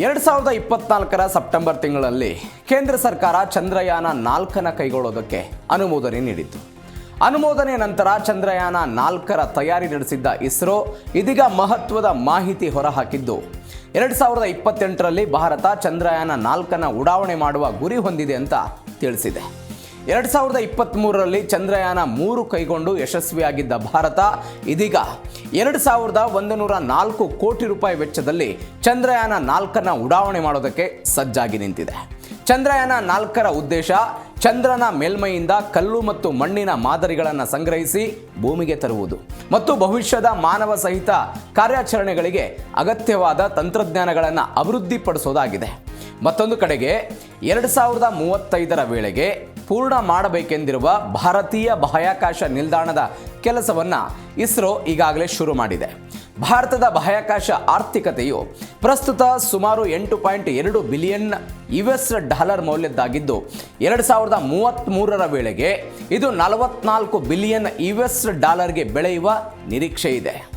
ಎರಡು ಸಾವಿರದ ಇಪ್ಪತ್ನಾಲ್ಕರ ಸೆಪ್ಟೆಂಬರ್ ತಿಂಗಳಲ್ಲಿ ಕೇಂದ್ರ ಸರ್ಕಾರ ಚಂದ್ರಯಾನ ನಾಲ್ಕನ ಕೈಗೊಳ್ಳೋದಕ್ಕೆ ಅನುಮೋದನೆ ನೀಡಿತು ಅನುಮೋದನೆ ನಂತರ ಚಂದ್ರಯಾನ ನಾಲ್ಕರ ತಯಾರಿ ನಡೆಸಿದ್ದ ಇಸ್ರೋ ಇದೀಗ ಮಹತ್ವದ ಮಾಹಿತಿ ಹೊರಹಾಕಿದ್ದು, ಎರಡು ಸಾವಿರದ ಇಪ್ಪತ್ತೆಂಟರಲ್ಲಿ ಭಾರತ ಚಂದ್ರಯಾನ ನಾಲ್ಕನ ಉಡಾವಣೆ ಮಾಡುವ ಗುರಿ ಹೊಂದಿದೆ ಅಂತ ತಿಳಿಸಿದೆ. ಎರಡು ಸಾವಿರದ ಇಪ್ಪತ್ತ್ಮೂರರಲ್ಲಿ ಚಂದ್ರಯಾನ ಮೂರು ಕೈಗೊಂಡು ಯಶಸ್ವಿಯಾಗಿದ್ದ ಭಾರತ, ಇದೀಗ ಎರಡು ಸಾವಿರದ ಒಂದು ನೂರ ನಾಲ್ಕು ಕೋಟಿ ರೂಪಾಯಿ ವೆಚ್ಚದಲ್ಲಿ ಚಂದ್ರಯಾನ ನಾಲ್ಕನ್ನು ಉಡಾವಣೆ ಮಾಡೋದಕ್ಕೆ ಸಜ್ಜಾಗಿ ನಿಂತಿದೆ. ಚಂದ್ರಯಾನ ನಾಲ್ಕರ ಉದ್ದೇಶ ಚಂದ್ರನ ಮೇಲ್ಮೈಯಿಂದ ಕಲ್ಲು ಮತ್ತು ಮಣ್ಣಿನ ಮಾದರಿಗಳನ್ನು ಸಂಗ್ರಹಿಸಿ ಭೂಮಿಗೆ ತರುವುದು ಮತ್ತು ಭವಿಷ್ಯದ ಮಾನವ ಸಹಿತ ಕಾರ್ಯಾಚರಣೆಗಳಿಗೆ ಅಗತ್ಯವಾದ ತಂತ್ರಜ್ಞಾನಗಳನ್ನು ಅಭಿವೃದ್ಧಿಪಡಿಸೋದಾಗಿದೆ. ಮತ್ತೊಂದು ಕಡೆಗೆ ಎರಡು ಸಾವಿರದ ಮೂವತ್ತೈದರ ವೇಳೆಗೆ ಪೂರ್ಣ ಮಾಡಬೇಕೆಂದಿರುವ ಭಾರತೀಯ ಬಾಹ್ಯಾಕಾಶ ನಿಲ್ದಾಣದ ಕೆಲಸವನ್ನು ಇಸ್ರೋ ಈಗಾಗಲೇ ಶುರು ಮಾಡಿದೆ. ಭಾರತದ ಬಾಹ್ಯಾಕಾಶ ಆರ್ಥಿಕತೆಯು ಪ್ರಸ್ತುತ ಸುಮಾರು ಎಂಟು ಪಾಯಿಂಟ್ ಎರಡು ಬಿಲಿಯನ್ ಯು ಎಸ್ ಡಾಲರ್ ಮೌಲ್ಯದ್ದಾಗಿದ್ದು, ಎರಡು ಸಾವಿರದ ಮೂವತ್ತ್ಮೂರರ ವೇಳೆಗೆ ಇದು ನಲವತ್ನಾಲ್ಕು ಬಿಲಿಯನ್ ಯು ಎಸ್ ಡಾಲರ್ಗೆ ಬೆಳೆಯುವ ನಿರೀಕ್ಷೆ ಇದೆ